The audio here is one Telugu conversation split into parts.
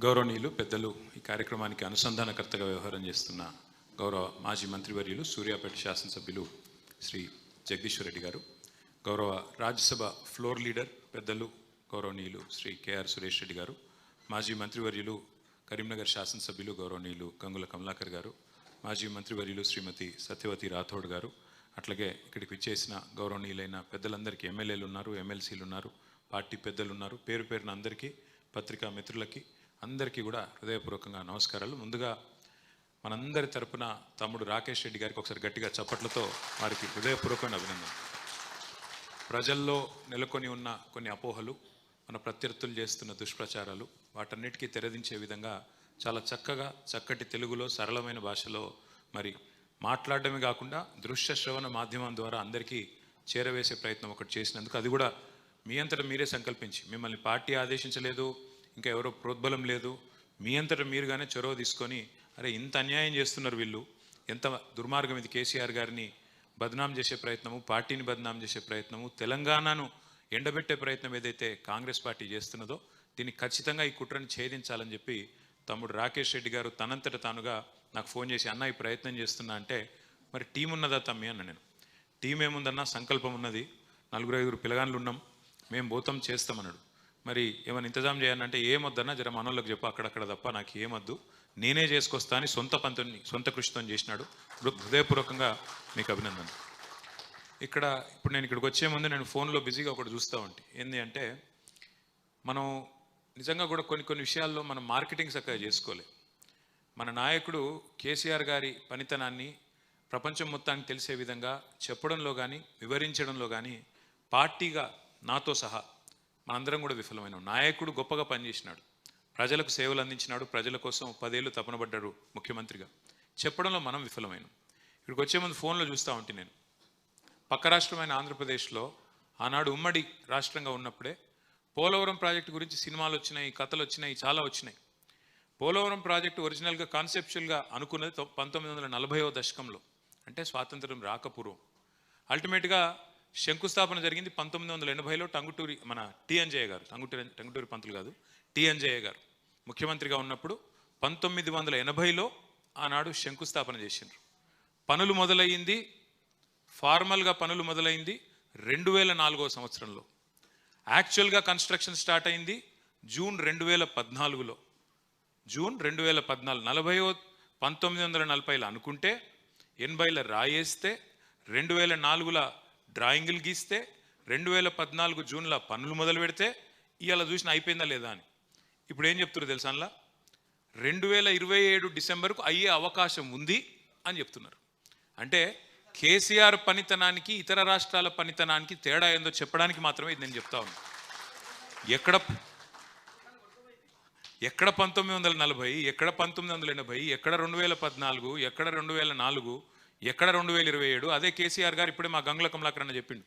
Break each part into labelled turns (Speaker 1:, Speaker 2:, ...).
Speaker 1: గౌరవనీయులు పెద్దలు ఈ కార్యక్రమానికి అనుసంధానకర్తగా వ్యవహారం చేస్తున్న గౌరవ మాజీ మంత్రివర్యులు సూర్యాపేట శాసనసభ్యులు శ్రీ జగదీశ్వర్ రెడ్డి గారు గౌరవ రాజ్యసభ ఫ్లోర్ లీడర్ పెద్దలు గౌరవనీయులు శ్రీ కేఆర్ సురేష్ రెడ్డి గారు మాజీ మంత్రివర్యులు కరీంనగర్ శాసనసభ్యులు గౌరవనీయులు గంగుల కమలాకర్ గారు మాజీ మంత్రివర్యులు శ్రీమతి సత్యవతి రాథోడ్ గారు అట్లాగే ఇక్కడికి విచ్చేసిన గౌరవనీయులైన పెద్దలందరికీ ఎమ్మెల్యేలు ఉన్నారు ఎమ్మెల్సీలు ఉన్నారు పార్టీ పెద్దలు ఉన్నారు పేరు పేరున అందరికీ పత్రికా మిత్రులకి అందరికీ కూడా హృదయపూర్వకంగా నమస్కారాలు. ముందుగా మనందరి తరపున తమ్ముడు రాకేష్ రెడ్డి గారికి ఒకసారి గట్టిగా చప్పట్లతో వారికి హృదయపూర్వకమైన అభినందన ప్రజల్లో నెలకొని ఉన్న కొన్ని అపోహలు మన ప్రత్యర్థులు చేస్తున్న దుష్ప్రచారాలు వాటన్నిటికీ తెరదించే విధంగా చాలా చక్కగా చక్కటి తెలుగులో సరళమైన భాషలో మరి మాట్లాడడమే కాకుండా దృశ్య శ్రవణ మాధ్యమం ద్వారా అందరికీ చేరవేసే ప్రయత్నం ఒకటి చేసినందుకు అది కూడా మీ అంతటా మీరే సంకల్పించి మిమ్మల్ని పార్టీ ఆదేశించలేదు ఇంకా ఎవరో ప్రోద్బలం లేదు. మీ అంతటా మీరుగానే చొరవ తీసుకొని అరే ఇంత అన్యాయం చేస్తున్నారు వీళ్ళు. ఎంత దుర్మార్గం ఇది కేసీఆర్ గారిని. బదనాం చేసే ప్రయత్నము పార్టీని బదనాం చేసే ప్రయత్నము తెలంగాణను ఎండబెట్టే ప్రయత్నం ఏదైతే కాంగ్రెస్ పార్టీ చేస్తున్నదో దీన్ని ఖచ్చితంగా ఈ కుట్రని ఛేదించాలని చెప్పి తమ్ముడు రాకేష్ రెడ్డి గారు తనంతట తానుగా నాకు ఫోన్ చేసి అన్న ఈ ప్రయత్నం చేస్తున్నా అంటే మరి టీం ఉన్నదా తమ్మి? అన్న నేను. టీం ఏముందన్నా? సంకల్పం ఉన్నది. నలుగురు ఐదుగురు పిల్లగాన్లు ఉన్నాం. మేము పోతాం చేస్తామన్నాడు మరి ఏమైనా ఇంతజాం చేయాలంటే ఏమొద్దన్నా జర మనోళ్ళకి చెప్పు అక్కడక్కడ తప్ప నాకు ఏమొద్దు. నేనే చేసుకొస్తా అని సొంత పంతుని సొంత కృషితో చేసినాడు. హృదయపూర్వకంగా మీకు అభినందన ఇక్కడ ఇప్పుడు నేను ఇక్కడికి వచ్చే ముందు నేను ఫోన్లో బిజీగా ఒకటి చూస్తూ ఉంటే. ఏంటి అంటే మనం నిజంగా కూడా కొన్ని కొన్ని విషయాల్లో మనం మార్కెటింగ్ చక్కగా చేసుకోలే. మన నాయకుడు కేసీఆర్ గారి పనితనాన్ని ప్రపంచం మొత్తానికి తెలిసే విధంగా చెప్పడంలో కానీ వివరించడంలో కానీ పార్టీగా నాతో సహా మనందరం కూడా విఫలమైన. నాయకుడు గొప్పగా పనిచేసినాడు. ప్రజలకు సేవలు అందించినాడు. ప్రజల కోసం పదేళ్ళు తపనబడ్డాడు ముఖ్యమంత్రిగా. చెప్పడంలో మనం విఫలమైన. ఇక్కడికి వచ్చే ముందు ఫోన్లో చూస్తూ ఉంటే నేను. పక్క రాష్ట్రమైన ఆంధ్రప్రదేశ్లో ఆనాడు ఉమ్మడి రాష్ట్రంగా ఉన్నప్పుడే పోలవరం ప్రాజెక్టు గురించి సినిమాలు వచ్చినాయి కథలు వచ్చినాయి చాలా వచ్చినాయి. పోలవరం ప్రాజెక్టు ఒరిజినల్గా కాన్సెప్చువల్గా అనుకున్నది పంతొమ్మిది వందల నలభైవ దశకంలో. అంటే స్వాతంత్రం రాకపూర్వం. అల్టిమేట్గా శంకుస్థాపన జరిగింది పంతొమ్మిది వందల ఎనభైలో టంగుటూరి మన టి గారు. టంగుటూరి టంగుటూరి పంతులు కాదు టి గారు ముఖ్యమంత్రిగా ఉన్నప్పుడు పంతొమ్మిది వందల ఎనభైలో ఆనాడు శంకుస్థాపన చేసిండ్రు. పనులు మొదలయ్యింది ఫార్మల్గా పనులు మొదలైంది రెండు వేల నాలుగో సంవత్సరంలో. యాక్చువల్గా కన్స్ట్రక్షన్ స్టార్ట్ అయింది జూన్ రెండు వేల పద్నాలుగులో. జూన్ రెండు వేల పద్నాలుగు నలభైవ పంతొమ్మిది వందల నలభైలో అనుకుంటే ఎనభైలో రాయేస్తే రెండు వేల నాలుగుల డ్రాయింగులు గీస్తే రెండు వేల పద్నాలుగు జూన్లో పనులు మొదలు పెడితే ఇవాళ చూసిన అయిపోయిందా లేదా అని. ఇప్పుడు ఏం చెప్తున్నారు తెలుసా అలా రెండు వేల ఇరవై ఏడు డిసెంబర్కు అయ్యే అవకాశం ఉంది అని చెప్తున్నారు. అంటే కేసీఆర్ పనితనానికి ఇతర రాష్ట్రాల పనితనానికి తేడా ఏందో చెప్పడానికి మాత్రమే ఇది నేను చెప్తా ఉన్నాను ఎక్కడ ఎక్కడ పంతొమ్మిది వందల నలభై ఎక్కడ పంతొమ్మిది వందల ఎనభై ఎక్కడ రెండు వేల పద్నాలుగు ఎక్కడ రెండు వేల నాలుగు ఎక్కడ రెండు వేల ఇరవై ఏడు? అదే కేసీఆర్ గారు ఇప్పుడే మా గంగుల కమలాకరణ చెప్పిండు.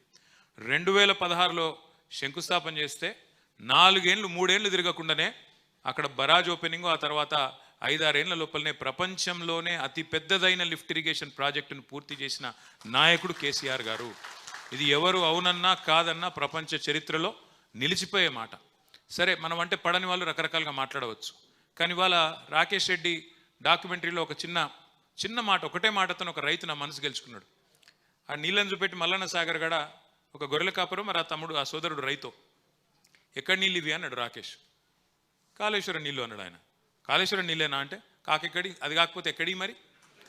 Speaker 1: రెండు వేల పదహారులో శంకుస్థాపన చేస్తే నాలుగేండ్లు మూడేండ్లు తిరగకుండానే అక్కడ బరాజ్ ఓపెనింగ్ ఆ తర్వాత ఐదారేళ్ళ లోపలనే ప్రపంచంలోనే అతి పెద్దదైన లిఫ్ట్ ఇరిగేషన్ ప్రాజెక్టును పూర్తి చేసిన నాయకుడు కేసీఆర్ గారు. ఇది ఎవరు అవునన్నా కాదన్నా ప్రపంచ చరిత్రలో నిలిచిపోయే మాట. సరే మనం అంటే పడని వాళ్ళు రకరకాలుగా మాట్లాడవచ్చు. కానీ వాళ్ళ రాకేష్ రెడ్డి డాక్యుమెంటరీలో ఒక చిన్న చిన్న మాట ఒకటే మాటతో ఒక రైతు నా మనసు గెలుచుకున్నాడు. ఆ నీళ్ళని చూపెట్టి మల్లన్న సాగర్ గడ ఒక గొర్రెల కాపురం మరి ఆ తమ్ముడు ఆ సోదరుడు రైతు. ఎక్కడ నీళ్ళు ఇవి అన్నాడు రాకేష్. కాళేశ్వరం నీళ్ళు అన్నాడు ఆయన. కాళేశ్వరం నీళ్ళేనా అంటే కాకెక్కడి అది కాకపోతే ఎక్కడి మరి?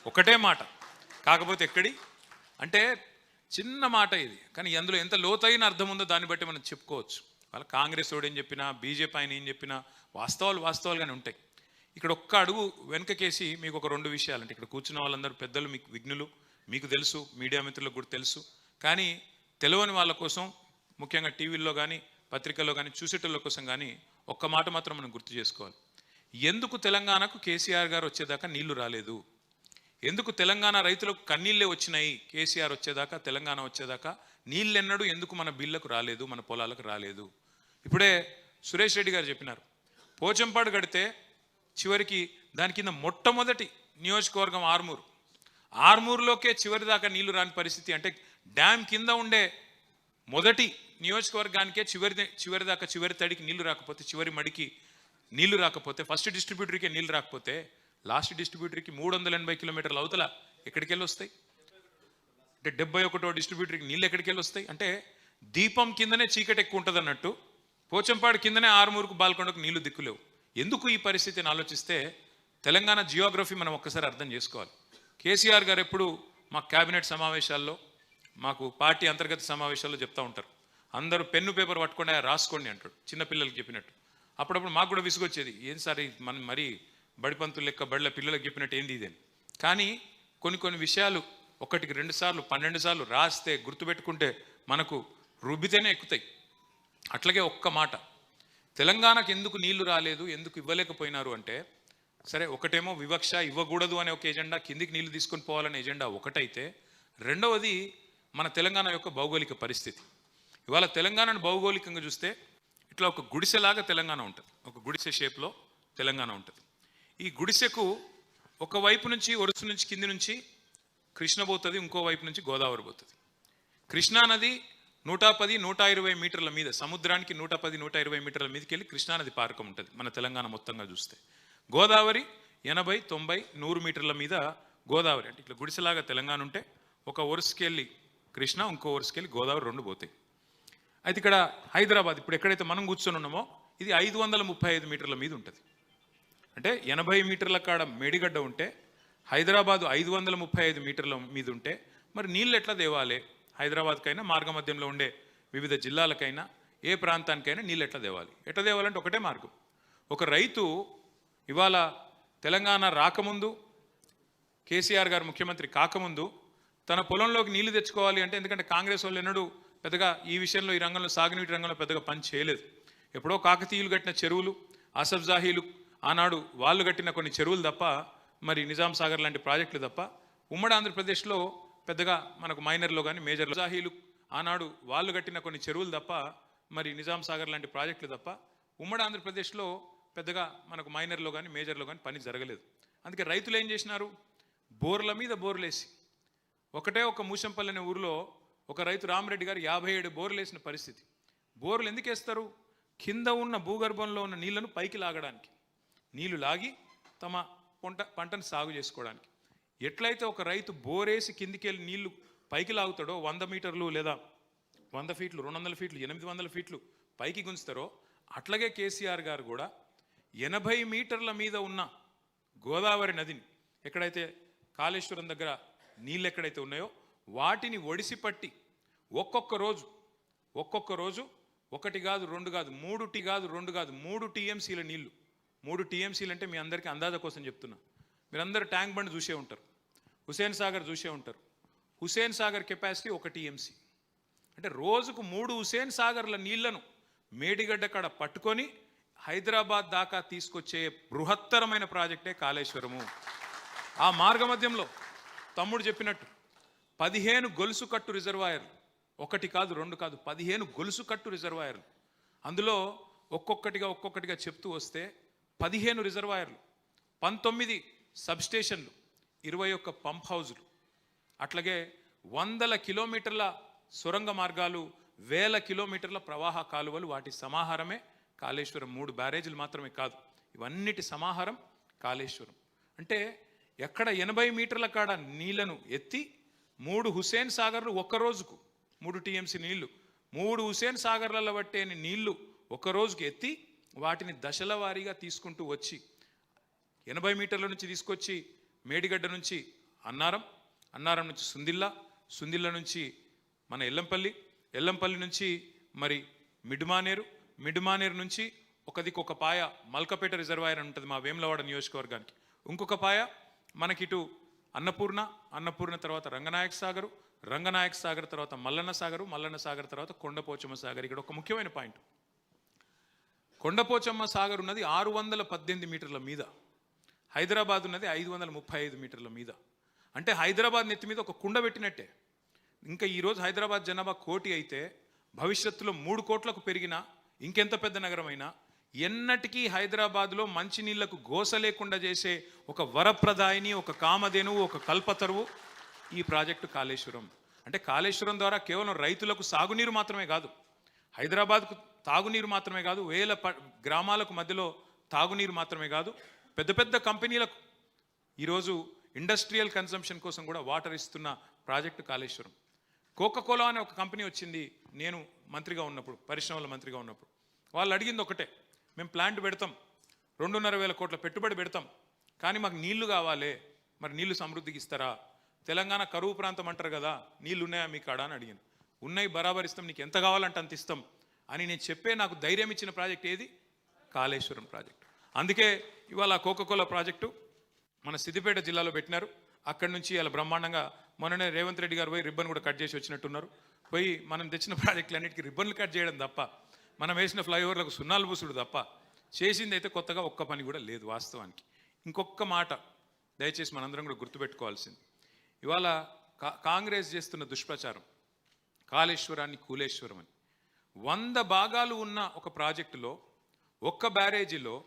Speaker 1: ఒకటే మాట. కాకపోతే ఎక్కడి? అంటే చిన్న మాట ఇది. కానీ అందులో ఎంత లోతైన అర్థం ఉందో దాన్ని బట్టి మనం చెప్పుకోవచ్చు. వాళ్ళ కాంగ్రెస్ వాడు ఏం చెప్పినా బీజేపీ ఆయన ఏం చెప్పినా వాస్తవాలు వాస్తవాలుగానే ఉంటాయి. ఇక్కడ ఒక్క అడుగు వెనకకేసి మీకు ఒక రెండు విషయాలంటే ఇక్కడ కూర్చున్న వాళ్ళందరూ పెద్దలు మీకు విఘ్నులు మీకు తెలుసు మీడియా మిత్రులకు కూడా తెలుసు. కానీ తెలియని వాళ్ళ కోసం ముఖ్యంగా టీవీల్లో కానీ పత్రికల్లో కానీ చూసేటోళ్ళ కోసం కానీ ఒక్క మాట మాత్రం మనం గుర్తు చేసుకోవాలి. ఎందుకు తెలంగాణకు కేసీఆర్ గారు వచ్చేదాకా నీళ్ళు రాలేదు? ఎందుకు తెలంగాణ రైతులకు కన్నీళ్ళే వచ్చినాయి? కేసీఆర్ వచ్చేదాకా తెలంగాణ వచ్చేదాకా నీళ్ళెన్నడూ ఎందుకు మన బిల్లకు రాలేదు మన పొలాలకు రాలేదు? ఇప్పుడే సురేష్ రెడ్డి గారు చెప్పినారు. పోచంపాడు కడితే చివరికి దాని కింద మొట్టమొదటి నియోజకవర్గం ఆర్మూరు. ఆర్మూరులోకే చివరి దాకా నీళ్ళు రాని పరిస్థితి అంటే డ్యామ్ కింద ఉండే మొదటి నియోజకవర్గానికే చివరి చివరి దాకా చివరి తడికి నీళ్ళు రాకపోతే చివరి మడికి నీళ్ళు రాకపోతే ఫస్ట్ డిస్ట్రిబ్యూటర్కే నీళ్ళు రాకపోతే లాస్ట్ డిస్ట్రిబ్యూటర్కి మూడు వందల ఎనభై కిలోమీటర్ల అవతల ఎక్కడికి వెళ్ళి వస్తాయి? అంటే డెబ్బై ఒకటో డిస్ట్రిబ్యూటర్కి నీళ్ళు ఎక్కడికి వెళ్ళి వస్తాయి? అంటే దీపం కిందనే చీకటి ఎక్కువ ఉంటుంది అన్నట్టు పోచంపాడు కిందనే ఆరుమూరుకు బాల్కొండకు నీళ్ళు దిక్కులేవు. ఎందుకు ఈ పరిస్థితిని ఆలోచిస్తే తెలంగాణ జియోగ్రఫీ మనం ఒక్కసారి అర్థం చేసుకోవాలి. కేసీఆర్ గారు ఎప్పుడు మా కేబినెట్ సమావేశాల్లో మాకు పార్టీ అంతర్గత సమావేశాల్లో చెప్తూ ఉంటారు. అందరూ పెన్ను పేపర్ పట్టుకోండి రాసుకోండి అంటాడు చిన్నపిల్లలకి చెప్పినట్టు. అప్పుడప్పుడు మాకు కూడా విసుగొచ్చేది ఏం సార్ ఇది? మనం మరీ బడిపంతులు లెక్క బడిల పిల్లలకు చెప్పినట్టు ఏంది ఇది? కానీ కొన్ని కొన్ని విషయాలు ఒకటికి రెండు సార్లు పన్నెండు సార్లు రాస్తే గుర్తుపెట్టుకుంటే మనకు రుబ్బితేనే ఎక్కుతాయి. అట్లాగే ఒక్క మాట తెలంగాణకు ఎందుకు నీళ్ళు రాలేదు ఎందుకు ఇవ్వలేకపోయినారు అంటే సరే ఒకటేమో వివక్ష ఇవ్వకూడదు అనే ఒక ఎజెండా కిందికి నీళ్ళు తీసుకొని పోవాలనే ఎజెండా ఒకటైతే రెండవది మన తెలంగాణ యొక్క భౌగోళిక పరిస్థితి. ఇవాళ తెలంగాణను భౌగోళికంగా చూస్తే ఇట్లా ఒక గుడిసెలాగా తెలంగాణ ఉంటుంది. ఒక గుడిసె షేప్లో తెలంగాణ ఉంటుంది. ఈ గుడిసెకు ఒక వైపు నుంచి ఒరుసు నుంచి కింది నుంచి కృష్ణ పోతుంది ఇంకో వైపు నుంచి గోదావరి పోతుంది. కృష్ణా నది నూట పది నూట ఇరవై మీటర్ల మీద సముద్రానికి నూట పది నూట ఇరవై మీటర్ల మీదకి వెళ్ళి కృష్ణానది పారకం ఉంటుంది మన తెలంగాణ మొత్తంగా చూస్తే. గోదావరి ఎనభై తొంభై నూరు మీటర్ల మీద గోదావరి అంటే ఇట్లా గుడిసెలాగా తెలంగాణ ఉంటే ఒక వరుసకెళ్ళి కృష్ణ ఇంకో వరుసకెళ్ళి గోదావరి రెండు పోతాయి. అయితే ఇక్కడ హైదరాబాద్ ఇప్పుడు ఎక్కడైతే మనం కూర్చొని ఉన్నామో ఇది ఐదు వందల ముప్పై ఐదు మీటర్ల మీద ఉంటుంది. అంటే ఎనభై మీటర్ల కాడ మేడిగడ్డ ఉంటే హైదరాబాదు ఐదు వందల ముప్పై ఐదు మీటర్ల మీద ఉంటే మరి నీళ్ళు ఎట్లా దేవాలే హైదరాబాద్కైనా మార్గ మధ్యంలో ఉండే వివిధ జిల్లాలకైనా ఏ ప్రాంతానికైనా నీళ్ళు ఎట్లా తేవాలి? ఎట్లా తేవాలంటే ఒకటే మార్గం. ఒక రైతు ఇవాళ తెలంగాణ రాకముందు కేసీఆర్ గారు ముఖ్యమంత్రి కాకముందు తన పొలంలోకి నీళ్ళు తెచ్చుకోవాలి అంటే ఎందుకంటే కాంగ్రెస్ వాళ్ళు ఎన్నడూ పెద్దగా ఈ విషయంలో ఈ రంగంలో సాగునీటి రంగంలో పెద్దగా పని చేయలేదు. ఎప్పుడో కాకతీయులు కట్టిన చెరువులు అసఫ్ జాహీలు ఆనాడు వాళ్ళు కట్టిన కొన్ని చెరువులు తప్ప మరి నిజాం సాగర్ లాంటి ప్రాజెక్టులు తప్ప ఉమ్మడి ఆంధ్రప్రదేశ్లో పెద్దగా మనకు మైనర్లో కానీ మేజర్లో జాహీలు ఆనాడు వాళ్ళు కట్టిన కొన్ని చెరువులు తప్ప మరి నిజాం సాగర్ లాంటి ప్రాజెక్టులు తప్ప ఉమ్మడి ఆంధ్రప్రదేశ్లో పెద్దగా మనకు మైనర్లో కానీ మేజర్లో కానీ పని జరగలేదు. అందుకే రైతులు ఏం చేసినారు? బోర్ల మీద బోర్లేసి ఒకటే ఒక మూసంపల్లి అనే ఊరిలో ఒక రైతు రామరెడ్డి గారు యాభై ఏడు బోర్లు వేసిన పరిస్థితి. బోర్లు ఎందుకు వేస్తారు? కింద ఉన్న భూగర్భంలో ఉన్న నీళ్ళను పైకి లాగడానికి. నీళ్ళు లాగి తమ పంట పంటను సాగు చేసుకోవడానికి. ఎట్లయితే ఒక రైతు బోరేసి కిందికి వెళ్ళి నీళ్ళు పైకి లాగుతాడో వంద మీటర్లు లేదా వంద ఫీట్లు రెండు వందల ఫీట్లు ఎనిమిది వందల ఫీట్లు పైకి గుంచుతారో అట్లాగే కేసీఆర్ గారు కూడా ఎనభై మీటర్ల మీద ఉన్న గోదావరి నదిని ఎక్కడైతే కాళేశ్వరం దగ్గర నీళ్ళు ఎక్కడైతే ఉన్నాయో వాటిని ఒడిసి పట్టి ఒక్కొక్క రోజు ఒక్కొక్క రోజు ఒకటి కాదు రెండు కాదు మూడు టీ కాదు రెండు కాదు మూడు టీఎంసీల నీళ్ళు. మూడు టీఎంసీలు అంటే మీ అందరికీ అందాజ కోసం చెప్తున్నా. మీరందరూ ట్యాంక్ బండ్ చూసే ఉంటారు. హుసేన్ సాగర్ చూసే ఉంటారు. హుసేన్ సాగర్ కెపాసిటీ ఒక టీఎంసీ. అంటే రోజుకు మూడు హుసేన్ సాగర్ల నీళ్ళను మేడిగడ్డ కాడ పట్టుకొని హైదరాబాద్ దాకా తీసుకొచ్చే బృహత్తరమైన ప్రాజెక్టే కాళేశ్వరము. ఆ మార్గ మధ్యంలో తమ్ముడు చెప్పినట్టు పదిహేను గొలుసు కట్టు రిజర్వాయర్లు. ఒకటి కాదు రెండు కాదు పదిహేను గొలుసు కట్టు రిజర్వాయర్లు. అందులో ఒక్కొక్కటిగా ఒక్కొక్కటిగా చెప్తూ వస్తే పదిహేను రిజర్వాయర్లు. పంతొమ్మిది సబ్స్టేషన్లు ఇరవై ఒక్క పంప్ హౌజులు అట్లాగే వందల కిలోమీటర్ల సొరంగ మార్గాలు వేల కిలోమీటర్ల ప్రవాహ కాలువలు వాటి సమాహారమే కాళేశ్వరం. మూడు బ్యారేజీలు మాత్రమే కాదు ఇవన్నిటి సమాహారం కాళేశ్వరం. అంటే ఎక్కడ ఎనభై మీటర్ల కాడ నీళ్ళను ఎత్తి మూడు హుసేన్ సాగర్లు ఒక్క రోజుకు మూడు టీఎంసీ నీళ్ళు మూడు హుసేన్ సాగర్లలో పట్టేని నీళ్ళు ఒక రోజుకి ఎత్తి వాటిని దశల వారీగా తీసుకుంటూ వచ్చి ఎనభై మీటర్ల నుంచి తీసుకొచ్చి మేడిగడ్డ నుంచి అన్నారం అన్నారం నుంచి సుందిల్లా సుందిల్ల నుంచి మన ఎల్లంపల్లి ఎల్లంపల్లి నుంచి మరి మిడ్మానేరు మిడ్మానేరు నుంచి ఒక ఒక పాయ మల్కపేట రిజర్వాయర్ అని ఉంటుంది మా వేములవాడ నియోజకవర్గానికి. ఇంకొక పాయ మనకిటు అన్నపూర్ణ అన్నపూర్ణ తర్వాత రంగనాయక సాగరు రంగనాయక సాగర్ తర్వాత మల్లన్న సాగరు మల్లన్న సాగర్ తర్వాత కొండపోచమ్మ సాగర్. ఇక్కడ ఒక ముఖ్యమైన పాయింట్. కొండపోచమ్మ సాగర్ ఉన్నది ఆరు వందల పద్దెనిమిది మీటర్ల మీద. హైదరాబాద్ ఉన్నది ఐదు వందల ముప్పై ఐదు మీటర్ల మీద. అంటే హైదరాబాద్ నెత్తి మీద ఒక కుండ పెట్టినట్టే. ఇంకా ఈరోజు హైదరాబాద్ జనాభా కోటి అయితే భవిష్యత్తులో మూడు కోట్లకు పెరిగినా ఇంకెంత పెద్ద నగరమైనా ఎన్నటికీ హైదరాబాద్లో మంచినీళ్ళకు గోస లేకుండా చేసే ఒక వరప్రదాయిని ఒక కామధేనువు ఒక కల్పతరువు ఈ ప్రాజెక్టు కాళేశ్వరం. అంటే కాళేశ్వరం ద్వారా కేవలం రైతులకు సాగునీరు మాత్రమే కాదు హైదరాబాద్కు తాగునీరు మాత్రమే కాదు వేల ప గ్రామాలకు మధ్యలో తాగునీరు మాత్రమే కాదు పెద్ద పెద్ద కంపెనీలకు. ఈరోజు ఇండస్ట్రియల్ కన్సంప్షన్ కోసం కూడా వాటర్ ఇస్తున్న ప్రాజెక్టు కాళేశ్వరం. కోకోకోలా అనే ఒక కంపెనీ వచ్చింది నేను మంత్రిగా ఉన్నప్పుడు పరిశ్రమల మంత్రిగా ఉన్నప్పుడు. వాళ్ళు అడిగింది ఒకటే మేము ప్లాంట్ పెడతాం రెండున్నర వేల కోట్ల పెట్టుబడి పెడతాం కానీ మాకు నీళ్ళు కావాలి మరి నీళ్ళు సమృద్ధికి ఇస్తారా? తెలంగాణ కరువు ప్రాంతం అంటారు కదా నీళ్ళు ఉన్నాయా మీ కాడ? అని అడిగాను ఉన్నాయి బరాబర్ ఇస్తాం నీకు ఎంత కావాలంటే అంత ఇస్తాం అని నేను చెప్పే నాకు ధైర్యం ఇచ్చిన ప్రాజెక్ట్ ఏది? కాళేశ్వరం ప్రాజెక్ట్. అందుకే ఇవాళ కోకోకోలా ప్రాజెక్టు మన సిద్దిపేట జిల్లాలో పెట్టినారు. అక్కడి నుంచి ఇలా బ్రహ్మాండంగా మొన్ననే రేవంత్ రెడ్డి గారు పోయి రిబ్బన్ కూడా కట్ చేసి వచ్చినట్టున్నారు. పోయి మనం తెచ్చిన ప్రాజెక్టులన్నిటికీ రిబ్బన్లు కట్ చేయడం తప్ప మనం వేసిన ఫ్లైఓవర్లకు సున్నాలు పూసుడు తప్ప చేసింది అయితే కొత్తగా ఒక్క పని కూడా లేదు వాస్తవానికి. ఇంకొక మాట దయచేసి మనందరం కూడా గుర్తుపెట్టుకోవాల్సింది. ఇవాళ కా- కాంగ్రెస్ చేస్తున్న దుష్ప్రచారం కాళేశ్వరాన్ని కూలేశ్వరం అని. వంద భాగాలు ఉన్న ఒక ప్రాజెక్టులో ఒక్క బ్యారేజీలో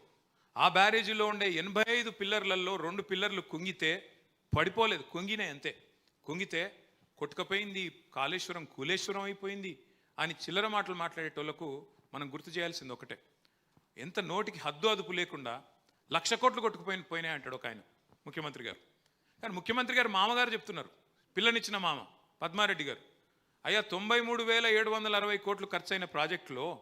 Speaker 1: ఆ బ్యారేజీలో ఉండే ఎనభై ఐదు పిల్లర్లలో రెండు పిల్లర్లు కుంగితే పడిపోలేదు. కుంగినే అంతే. కుంగితే కొట్టుకపోయింది కాళేశ్వరం కూలేశ్వరం అయిపోయింది అని చిల్లర మాటలు మాట్లాడేటోళ్ళకు మనం గుర్తు చేయాల్సింది ఒకటే. ఎంత నోటికి హద్దు అదుపు లేకుండా లక్ష కోట్లు కొట్టుకుపోయిన పోయినాయి అంటాడు ఒక ఆయన ముఖ్యమంత్రి గారు. కానీ ముఖ్యమంత్రి గారు మామగారు చెప్తున్నారు. పిల్లనిచ్చిన మామ పద్మారెడ్డి గారు. అయ్యా తొంభై మూడు వేల ఏడు వందల అరవై కోట్లు ఖర్చైన ప్రాజెక్టులో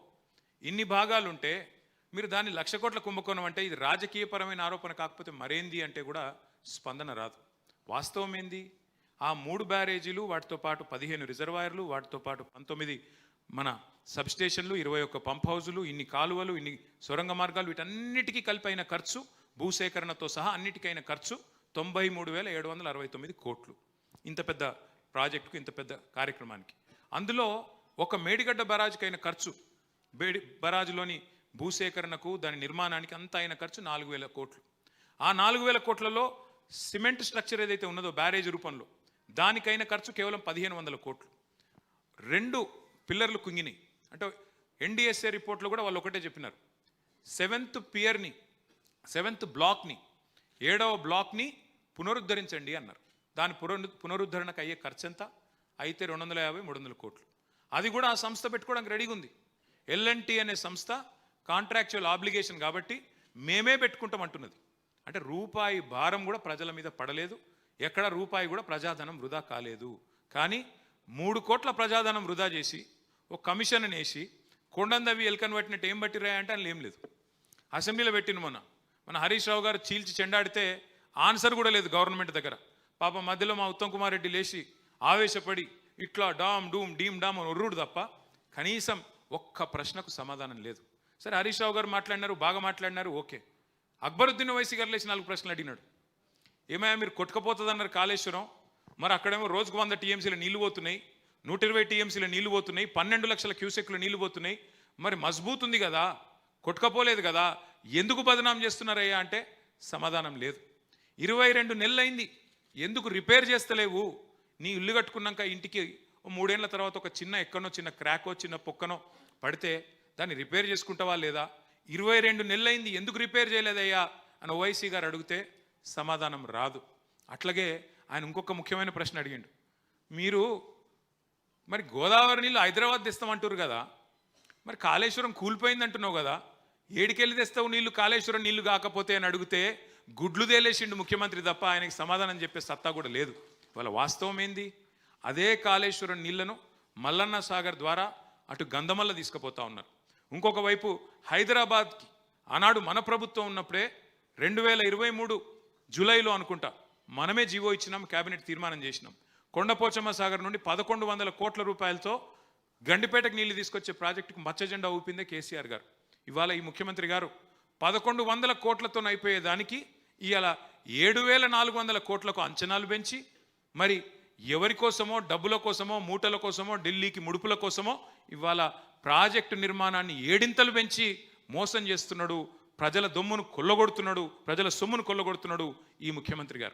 Speaker 1: ఇన్ని భాగాలుంటే మీరు దాన్ని లక్ష కోట్ల కుంభకోణం అంటే ఇది రాజకీయపరమైన ఆరోపణ కాకపోతే మరేంది అంటే కూడా స్పందన రాదు. వాస్తవం ఏంది? ఆ మూడు బ్యారేజీలు వాటితో పాటు పదిహేను రిజర్వాయర్లు వాటితో పాటు పంతొమ్మిది మన సబ్స్టేషన్లు ఇరవై ఒక్క పంప్ హౌజులు ఇన్ని కాలువలు ఇన్ని సొరంగ మార్గాలు వీటన్నిటికీ కలిపి అయిన ఖర్చు భూసేకరణతో సహా అన్నిటికైన ఖర్చు తొంభై మూడు వేల ఏడు వందల అరవై తొమ్మిది కోట్లు. ఇంత పెద్ద ప్రాజెక్టుకు ఇంత పెద్ద కార్యక్రమానికి. అందులో ఒక మేడిగడ్డ బరాజుకైన ఖర్చు బేడి బరాజులోని భూసేకరణకు దాని నిర్మాణానికి అంత అయిన ఖర్చు నాలుగు వేల కోట్లు. ఆ నాలుగు వేల కోట్లలో సిమెంట్ స్ట్రక్చర్ ఏదైతే ఉన్నదో బ్యారేజ్ రూపంలో దానికైన ఖర్చు కేవలం పదిహేను వందల కోట్లు. రెండు పిల్లర్లు కుంగినాయి. అంటే ఎన్డిఎస్ఏ రిపోర్ట్లో కూడా వాళ్ళు ఒకటే చెప్పినారు. సెవెంత్ పియర్ని సెవెంత్ బ్లాక్ని ఏడవ బ్లాక్ని పునరుద్ధరించండి అన్నారు. దాని పునరు పునరుద్ధరణకు అయ్యే ఖర్చు ఎంత అయితే రెండు వందల యాభై మూడు వందల కోట్లు. అది కూడా ఆ సంస్థ పెట్టుకోవడానికి రెడీగా ఉంది. ఎల్ఎన్టీ అనే సంస్థ కాంట్రాక్చువల్ ఆబ్లిగేషన్ కాబట్టి మేమే పెట్టుకుంటాం అంటున్నది. అంటే రూపాయి భారం కూడా ప్రజల మీద పడలేదు. ఎక్కడ రూపాయి కూడా ప్రజాధనం వృధా కాలేదు. కానీ మూడు కోట్ల ప్రజాధనం వృధా చేసి ఒక కమిషన్ వేసి కొండందవి ఎల్కన్ పట్టినట్టు ఏం పట్టిరా అంటే అని ఏం లేదు. అసెంబ్లీలో పెట్టిన మొన్న. మన హరీష్ రావు గారు చీల్చి చెండాడితే ఆన్సర్ కూడా లేదు గవర్నమెంట్ దగ్గర. పాప మధ్యలో మా ఉత్తమ్ కుమార్ రెడ్డి లేచి ఆవేశపడి ఇట్లా డామ్ డూమ్ డీమ్ డామ్ అని ఒర్రుడు తప్ప కనీసం ఒక్క ప్రశ్నకు సమాధానం లేదు. సరే హరీష్ రావు గారు మాట్లాడినారు బాగా మాట్లాడినారు ఓకే. అక్బరుద్దీన్ వైసీ గారు లేచి నాలుగు ప్రశ్నలు అడిగినాడు. ఏమయ్యా మీరు కొట్టుకపోతుందన్నారు కాళేశ్వరం మరి అక్కడేమో రోజుకు వంద టీఎంసీలు నీళ్ళు పోతున్నాయి నూట ఇరవై టీఎంసీలు నీళ్ళు పోతున్నాయి పన్నెండు లక్షల క్యూసెక్లు నీళ్ళు పోతున్నాయి మరి మజబూత్ ఉంది కదా కొట్టుకపోలేదు కదా ఎందుకు బదనాం చేస్తున్నారయ్యా అంటే సమాధానం లేదు. ఇరవై రెండు నెలలైంది ఎందుకు రిపేర్ చేస్తలేవు? నీ ఇల్లు కట్టుకున్నాక ఇంటికి మూడేళ్ళ తర్వాత ఒక చిన్న ఎక్కడనో చిన్న క్రాకో చిన్న పొక్కనో పడితే దాన్ని రిపేర్ చేసుకుంటావా లేదా? ఇరవై రెండు నెలలైంది ఎందుకు రిపేర్ చేయలేదయ్యా? అని ఓవైసీ గారు అడిగితే సమాధానం రాదు. అట్లాగే ఆయన ఇంకొక ముఖ్యమైన ప్రశ్న అడిగిండు. మీరు మరి గోదావరి నీళ్ళు హైదరాబాద్ తెస్తామంటారు కదా? మరి కాళేశ్వరం కూలిపోయింది అంటున్నావు కదా? ఏడికెళ్ళి తెస్తావు నీళ్ళు కాళేశ్వరం నీళ్ళు కాకపోతే అని అడిగితే గుడ్లు తేలేసిండు ముఖ్యమంత్రి తప్ప ఆయనకి సమాధానం చెప్పే సత్తా కూడా లేదు. వాళ్ళ వాస్తవం ఏంది? అదే కాళేశ్వరం నీళ్ళను మల్లన్న సాగర్ ద్వారా అటు గంధమల్ల తీసుకుపోతా ఉన్నారు. ఇంకొక వైపు హైదరాబాద్కి ఆనాడు మన ప్రభుత్వం ఉన్నప్పుడే రెండు వేల ఇరవై మూడు జూలైలో అనుకుంటా మనమే జీవో ఇచ్చినాం కేబినెట్ తీర్మానం చేసినాం. కొండపోచమ్మ సాగర్ నుండి పదకొండు వందల కోట్ల రూపాయలతో గండిపేటకు నీళ్ళు తీసుకొచ్చే ప్రాజెక్టుకు మచ్చ జెండా ఊపిందే కేసీఆర్ గారు. ఇవాళ ఈ ముఖ్యమంత్రి గారు పదకొండు వందల కోట్లతో అయిపోయేదానికి ఇవాళ ఏడు వేల నాలుగు వందల కోట్లకు అంచనాలు పెంచి మరి ఎవరి కోసమో డబ్బుల కోసమో మూటల కోసమో ఢిల్లీకి ముడుపుల కోసమో ఇవాళ ప్రాజెక్టు నిర్మాణాన్ని ఏడింతలు పెంచి మోసం చేస్తున్నాడు ప్రజల దొమ్మును కొల్లగొడుతున్నాడు ప్రజల సొమ్మును కొల్లగొడుతున్నాడు ఈ ముఖ్యమంత్రి గారు.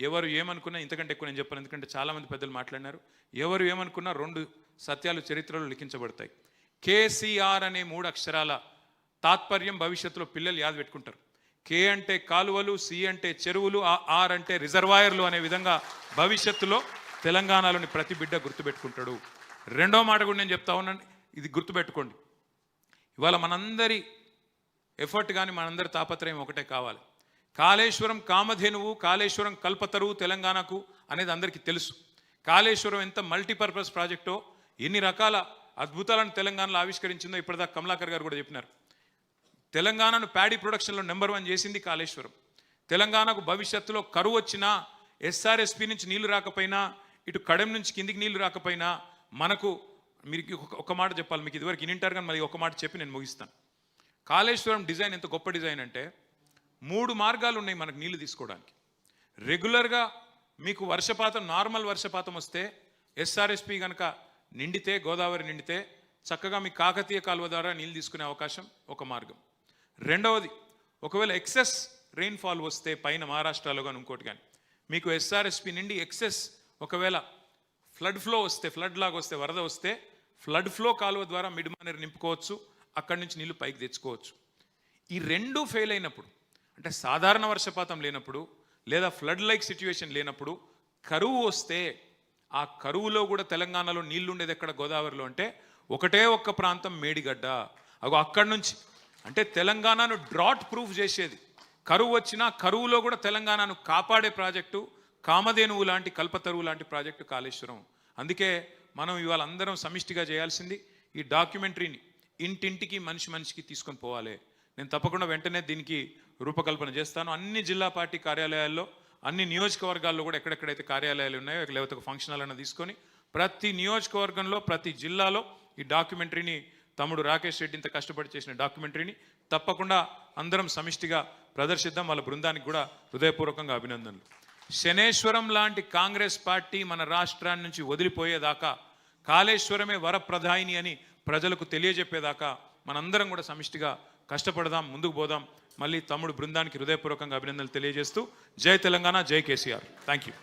Speaker 1: ఎవరు ఏమనుకున్నా ఇంతకంటే ఎక్కువ నేను చెప్పాను ఎందుకంటే చాలామంది పెద్దలు మాట్లాడినారు. ఎవరు ఏమనుకున్నా రెండు సత్యాలు చరిత్రలో లిఖించబడతాయి. కేసీఆర్ అనే మూడు అక్షరాల తాత్పర్యం భవిష్యత్తులో పిల్లలు యాద పెట్టుకుంటారు. కే అంటే కాలువలు సి అంటే చెరువులు ఆర్ అంటే రిజర్వాయర్లు అనే విధంగా భవిష్యత్తులో తెలంగాణలోని ప్రతి బిడ్డ గుర్తుపెట్టుకుంటాడు. రెండో మాట కూడా నేను చెప్తా ఉన్నాను. ఇది గుర్తుపెట్టుకోండి. ఇవాళ మనందరి ఎఫర్ట్ కానీ మనందరి తాపత్రయం ఒకటే కావాలి. కాళేశ్వరం కామధేనువు కాళేశ్వరం కల్పతరువు తెలంగాణకు అనేది అందరికీ తెలుసు. కాళేశ్వరం ఎంత మల్టీపర్పస్ ప్రాజెక్టో ఎన్ని రకాల అద్భుతాలను తెలంగాణలో ఆవిష్కరించిందో ఇప్పటిదాకా కమలాకర్ గారు కూడా చెప్పినారు. తెలంగాణను ప్యాడీ ప్రొడక్షన్లో నెంబర్ వన్ చేసింది కాళేశ్వరం. తెలంగాణకు భవిష్యత్తులో కరువు వచ్చినా ఎస్ఆర్ఎస్పి నుంచి నీళ్ళు రాకపోయినా ఇటు కడెం నుంచి కిందికి నీళ్ళు రాకపోయినా మనకు మీరు ఒక- ఒక మాట చెప్పాలి మీకు ఇదివరకు ఇనింటారు కానీ మరి ఒక మాట చెప్పి నేను ముగిస్తాను. కాళేశ్వరం డిజైన్ ఎంత గొప్ప డిజైన్ అంటే మూడు మార్గాలు ఉన్నాయి మనకు నీళ్ళు తీసుకోవడానికి. రెగ్యులర్గా మీకు వర్షపాతం నార్మల్ వర్షపాతం వస్తే ఎస్ఆర్ఎస్పి కనుక నిండితే గోదావరి నిండితే చక్కగా మీ కాకతీయ కాలువ ద్వారా నీళ్ళు తీసుకునే అవకాశం ఒక మార్గం. రెండవది ఒకవేళ ఎక్సెస్ రెయిన్ఫాల్ వస్తే పైన మహారాష్ట్రలో కానీ ఇంకోటి కానీ మీకు ఎస్ఆర్ఎస్పి నుండి ఎక్సెస్ ఒకవేళ ఫ్లడ్ ఫ్లో వస్తే ఫ్లడ్ లాగా వస్తే వరద వస్తే ఫ్లడ్ ఫ్లో కాలువ ద్వారా మిడిమానేరు నింపుకోవచ్చు అక్కడి నుంచి నీళ్ళు పైకి తెచ్చుకోవచ్చు. ఈ రెండు ఫెయిల్ అయినప్పుడు అంటే సాధారణ వర్షపాతం లేనప్పుడు లేదా ఫ్లడ్ లైక్ సిచ్యువేషన్ లేనప్పుడు కరువు వస్తే ఆ కరువులో కూడా తెలంగాణలో నీళ్ళు ఉండేది ఎక్కడ గోదావరిలో అంటే ఒకటే ఒక్క ప్రాంతం మేడిగడ్డ. అగో అక్కడి నుంచి అంటే తెలంగాణను డ్రాట్ ప్రూఫ్ చేసేది. కరువు వచ్చినా కరువులో కూడా తెలంగాణను కాపాడే ప్రాజెక్టు కామధేనువు లాంటి కల్పతరువు లాంటి ప్రాజెక్టు కాళేశ్వరం. అందుకే మనం ఇవాళ అందరం సమిష్టిగా చేయాల్సింది ఈ డాక్యుమెంటరీని ఇంటింటికి మనిషి మనిషికి తీసుకొని పోవాలి. నేను తప్పకుండా వెంటనే దీనికి రూపకల్పన చేస్తాను. అన్ని జిల్లా పార్టీ కార్యాలయాల్లో అన్ని నియోజకవర్గాల్లో కూడా ఎక్కడెక్కడైతే కార్యాలయాలు ఉన్నాయో లేకపోతే ఒక ఫంక్షన్ హాల్ తీసుకొని ప్రతి నియోజకవర్గంలో ప్రతి జిల్లాలో ఈ డాక్యుమెంటరీని తమ్ముడు రాకేష్ రెడ్డి ఇంత కష్టపడి చేసిన డాక్యుమెంటరీని తప్పకుండా అందరం సమిష్టిగా ప్రదర్శిద్దాం. వాళ్ళ బృందానికి కూడా హృదయపూర్వకంగా అభినందనలు. శనేశ్వరం లాంటి కాంగ్రెస్ పార్టీ మన రాష్ట్రాన్ని నుంచి వదిలిపోయేదాకా కాళేశ్వరమే వరప్రధాయిని అని ప్రజలకు తెలియజెప్పేదాకా మనందరం కూడా సమిష్టిగా కష్టపడదాం ముందుకు పోదాం. మళ్ళీ తమ్ముడు బృందానికి హృదయపూర్వకంగా అభినందనలు తెలియజేస్తూ జై తెలంగాణ జై కేసీఆర్. Thank you